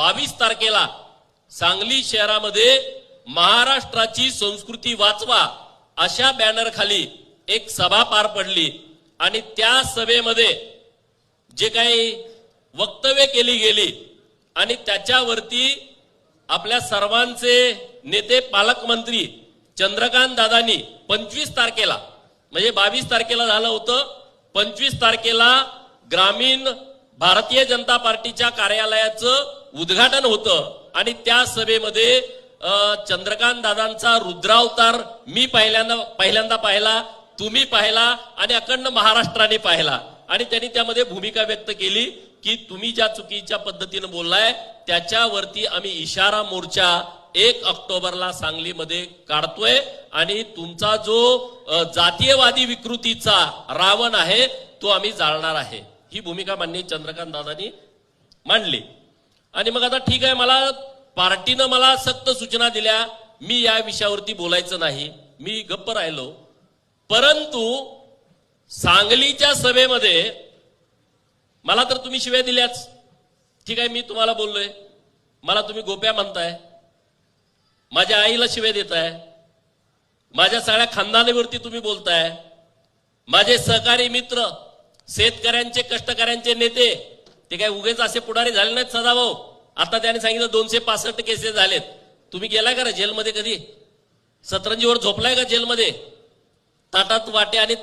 बावीस तारखेला सांगली शहरामध्ये महाराष्ट्राची संस्कृती वाचवा अशा बॅनर खाली एक सभा पार पडली. आणि त्या सभेमध्ये जे काही वक्तव्य केली गेली आणि त्याच्यावरती आपल्या सर्वांचे नेते पालकमंत्री चंद्रकांत दादांनी पंचवीस तारखेला म्हणजे बावीस तारखेला झालं होतं पंचवीस तारखेला ग्रामीण भारतीय जनता पार्टीच्या कार्यालयाचं उद्घाटन होतं. आणि त्या सभेमध्ये चंद्रकांत दादांचा रुद्रावतार मी पहिल्यांदा पहिल्यांदा पाहिला तुम्ही पाहिला आणि अखंड महाराष्ट्राने पाहिला. आणि त्यांनी त्यामध्ये भूमिका व्यक्त केली की तुम्ही ज्या चुकीच्या पद्धतीनं बोललाय त्याच्यावरती आम्ही इशारा मोर्चा एक ऑक्टोबरला सांगलीमध्ये काढतोय. आणि तुमचा जो जातीयवादी विकृतीचा रावण आहे तो आम्ही जाळणार आहे. ही भूमिका माननीय चंद्रकांत दादांनी मांडली. आणि मग आता ठीक आहे मला पार्टीनं मला सक्त सूचना दिल्या मी या विषयावरती बोलायचं नाही मी गप्प राहिलो. परंतु सांगलीच्या सभेमध्ये मला तर तुम्ही शिव्या दिल्याच. ठीक आहे मी तुम्हाला बोललोय. मला तुम्ही गोप्या म्हणताय माझ्या आईला शिव्या देताय. माझ्या सगळ्या खानदानीवरती तुम्ही बोलताय. माझे सहकारी मित्र शेतकऱ्यांचे कष्टकऱ्यांचे नेते ते काय उगेच असे पुढारी झाले नाहीत सदाभाऊ आता त्याने सांगितलं दोनशे पासष्ट केसेस झालेत. तुम्ही गेलाय का जेलमध्ये कधी? सतरंजीवर झोपलाय का जेलमध्ये? ताटात वाटे आणि